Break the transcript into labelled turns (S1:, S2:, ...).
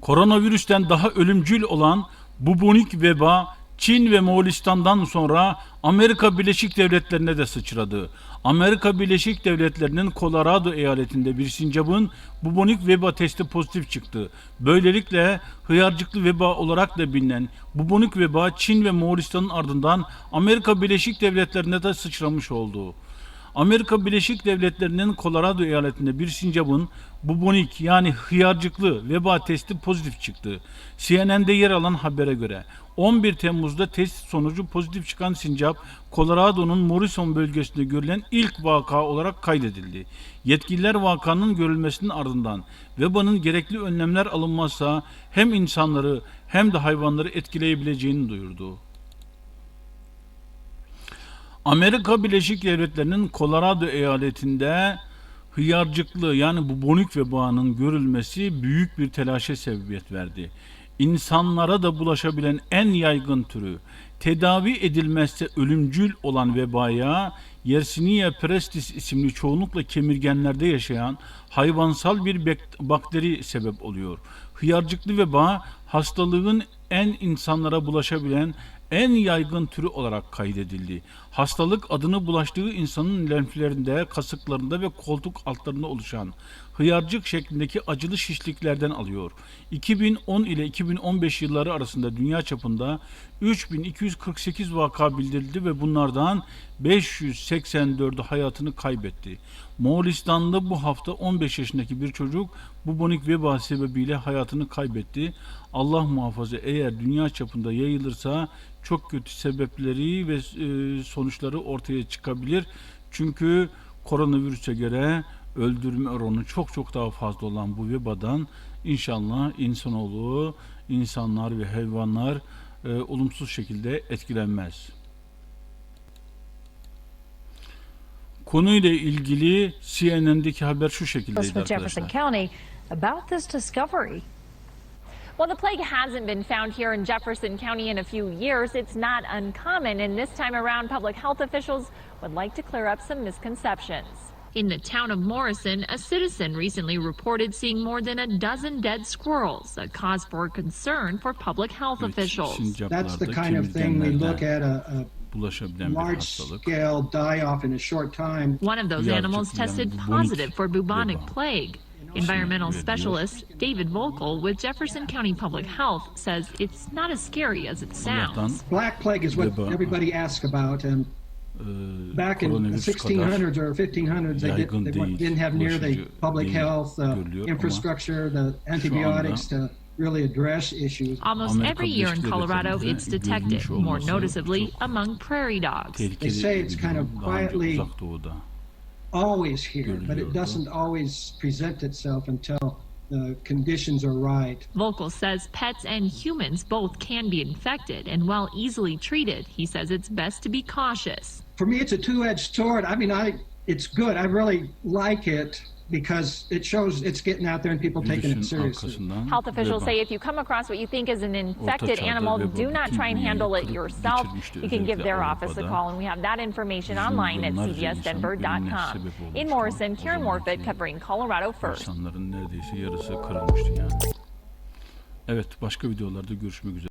S1: Koronavirüsten daha ölümcül olan bubonik veba Çin ve Moğolistan'dan sonra Amerika Birleşik Devletleri'ne de sıçradı. Amerika Birleşik Devletleri'nin Colorado eyaletinde bir sincapın bubonik veba testi pozitif çıktı. Böylelikle hıyarcıklı veba olarak da bilinen bubonik veba Çin ve Moğolistan'ın ardından Amerika Birleşik Devletleri'ne de sıçramış oldu. Amerika Birleşik Devletleri'nin Colorado eyaletinde bir sincapın bubonik yani hıyarcıklı veba testi pozitif çıktı. CNN'de yer alan habere göre 11 Temmuz'da test sonucu pozitif çıkan sincap Colorado'nun Morrison bölgesinde görülen ilk vaka olarak kaydedildi. Yetkililer vakanın görülmesinin ardından vebanın gerekli önlemler alınmazsa hem insanları hem de hayvanları etkileyebileceğini duyurdu. Amerika Birleşik Devletleri'nin Colorado eyaletinde hıyarcıklı yani bubonik vebanın görülmesi büyük bir telaşa sebebiyet verdi. İnsanlara da bulaşabilen en yaygın türü, tedavi edilmezse ölümcül olan vebaya Yersinia pestis isimli çoğunlukla kemirgenlerde yaşayan hayvansal bir bakteri sebep oluyor. Hıyarcıklı veba hastalığın en insanlara bulaşabilen en yaygın türü olarak kaydedildi. Hastalık adını bulaştığı insanın lenflerinde, kasıklarında ve koltuk altlarında oluşan hıyarcık şeklindeki acılı şişliklerden alıyor. 2010 ile 2015 yılları arasında dünya çapında 3248 vaka bildirildi ve bunlardan 584'ü hayatını kaybetti. Moğolistan'da bu hafta 15 yaşındaki bir çocuk bubonik veba sebebiyle hayatını kaybetti. Allah muhafaza eğer dünya çapında yayılırsa çok kötü sebepleri ve e, sonuçları ortaya çıkabilir. Çünkü koronavirüse göre öldürme oranı çok çok daha fazla olan bu vebadan inşallah insanoğlu, insanlar ve hayvanlar e, olumsuz şekilde etkilenmez. Konuyla ilgili CNN'deki haber şu şekildeydi arkadaşlar.
S2: County about this discovery.
S3: Well, the plague hasn't been found here in Jefferson County in a few years. It's not uncommon, and this time around, public health officials would like to clear up some misconceptions. In the town of Morrison, a citizen recently reported seeing more than a dozen dead squirrels, a cause for concern for public health officials.
S4: That's the kind of thing we look at a,
S1: bulaşabilen
S4: a
S1: bir
S4: large
S1: hastalık.
S4: scale die off in a short time.
S3: One of those animals tested positive for bubonic plague. Environmental specialist David Volkel with Jefferson County Public Health says it's not as scary as it sounds.
S4: Black plague is what everybody asks about, and
S1: e,
S4: back in the 1600s or 1500s, they, did, they didn't have near the public health uh, infrastructure, the antibiotics to really address issues.
S3: Almost every year in Colorado, it's detected, more noticeably among prairie dogs.
S4: They say it's kind of
S1: durum. Daha önce
S4: quietly-
S1: uzak doğuda.
S4: Always here, but it doesn't always present itself until the conditions are right.
S3: Vocal says pets and humans both can be infected, and while easily treated, he says it's best to be cautious.
S4: for me it's a two-edged sword. I mean i it's good. I really like it because it shows it's getting out there and people taking it seriously
S3: Health officials say if you come across what you think is an infected animal, do not try and handle it yourself. You can give their office a call, and we have that information online at
S1: milyonlarca
S3: cbsdenver.com. In Morrison, Karen
S1: zamanki
S3: Morfitt covering Colorado First.
S1: İnsanların neredeyse yarısı kırılmıştı yani. Evet başka videolarda görüşmek üzere.